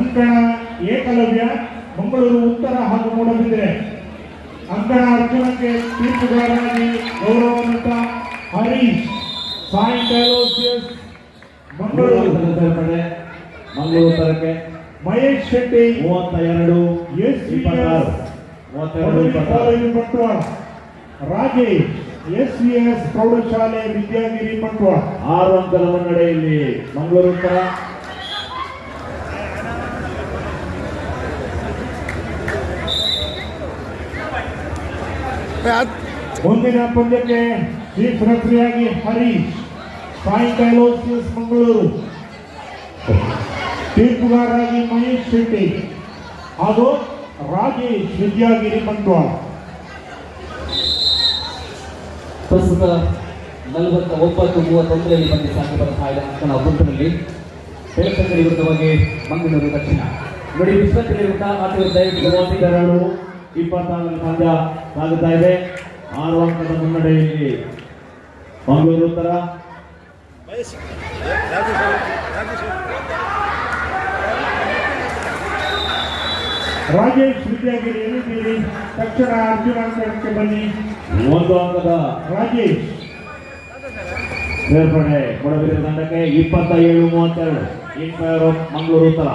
ಅಂಕಣ ಏಕಲವ್ಯ ಮಂಗಳೂರು ಉತ್ತರ ಹಾಗೂ ಮೂಡಬಿದ್ದರೆ ಅಂಕಣ ಅರ್ಜುನಕ್ಕೆ ತೀರ್ಪುಗಾರರಾಗಿ ಗೌರವಾನ್ವಿತ ಹರೀಶ್. ಸಾಯಿ ಡೈಲೋಸಿಯಸ್ ಮಂಗಳೂರು. ಸೇರ್ಪಡೆ ಮಂಗಳೂರು ಉತ್ತರಕ್ಕೆ ಮಹೇಶ್ ಶೆಟ್ಟಿ ಮೂವತ್ತ ಎರಡು ಎಸ್ ಇಪ್ಪತ್ತಾರು ಮೂವತ್ತೆರಡು ಇಪ್ಪತ್ತಾರು. College Bantwal Rajesh S V S ಪ್ರೌಢಶಾಲೆ ವಿದ್ಯಾಗಿರಿ ಬಂಟ್ವಾಳ ಆರು ಅಂಕದ ಮುನ್ನಡೆಯಲ್ಲಿ ಮಂಗಳೂರು ಉತ್ತರ ಮುಂದಿನ ಪಂದ್ಯಕ್ಕೆ ಚೀಫ್ ಪ್ರಕ್ರಿಯೆಯಾಗಿ ಹರೀಶ್ ಸಾಯಿ ಡೈಲೋಸಿಯಸ್ ಮಂಗಳೂರು. ತೀರ್ಪುಗಾರರಾಗಿ ಮಹೇಶ್ ಶೆಟ್ಟಿ. ಹಾಗೂ ರಾಜೇಶ್ ವಿದ್ಯಾಗಿರಿ ಬಂಟ್ವಾಳ. ಪ್ರಸ್ತುತ ನಲವತ್ತ ಒಂಬತ್ತು ಮೂವತ್ತೊಂದರಲ್ಲಿ ಬಂದು ಸಾಗಿ ಬರ್ತಾ ಇದೆ ಅಂಕಣ ಗುಂಪಿನಲ್ಲಿ ಬೆಳಕಂಗಡಿ ವಿರುದ್ಧವಾಗಿ ಮಂಗಳೂರು ದಕ್ಷಿಣ. ನೋಡಿ ಗಮನಿಸಿ. ಮೂವತ್ತೆರಡು ಇಪ್ಪತ್ತಾರರಲ್ಲಿ ಪಂದ್ಯ ಸಾಗುತ್ತಾ ಇದೆ. ಆರು ಅಂಕದ ಮುನ್ನಡೆಯಲ್ಲಿ ಮಂಗಳೂರು ಉತ್ತರ. ರಾಜೇಶ್ ವಿದ್ಯಾಗಿರಿ ಎಲ್ಲಿದ್ದೀರಿ ತಕ್ಷಣ ಅರ್ಜುನ ಅಂಕಕ್ಕೆ ಬನ್ನಿ. ಒಂದು ಅಂಕದ ರಾಜೇಶ್. ಸೇರ್ಪಡೆ ಕೊಡಬೇಕು ತಂಡಕ್ಕೆ ಇಪ್ಪತ್ತ ಏಳು ಮೂವತ್ತೆರಡು ಮಂಗಳೂರು ಉತ್ತರ.